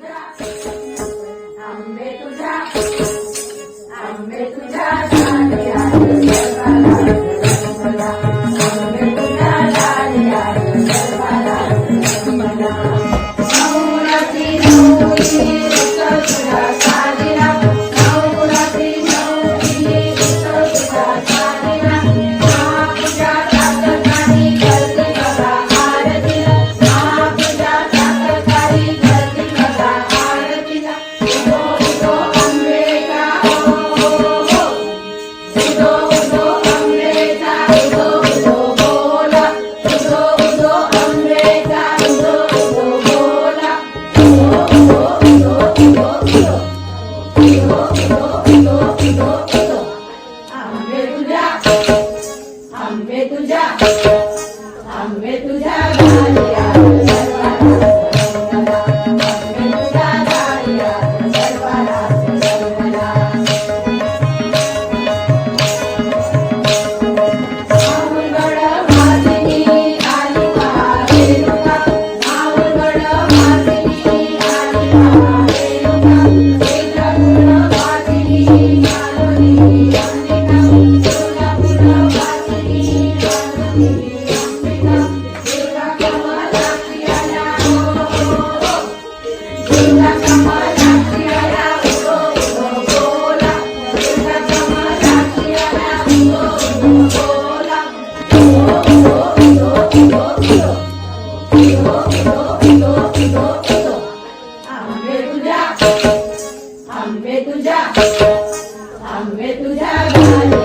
Graças. आंबे तुझ्या. थांबे तुझ्या. थांबे तुझ्या.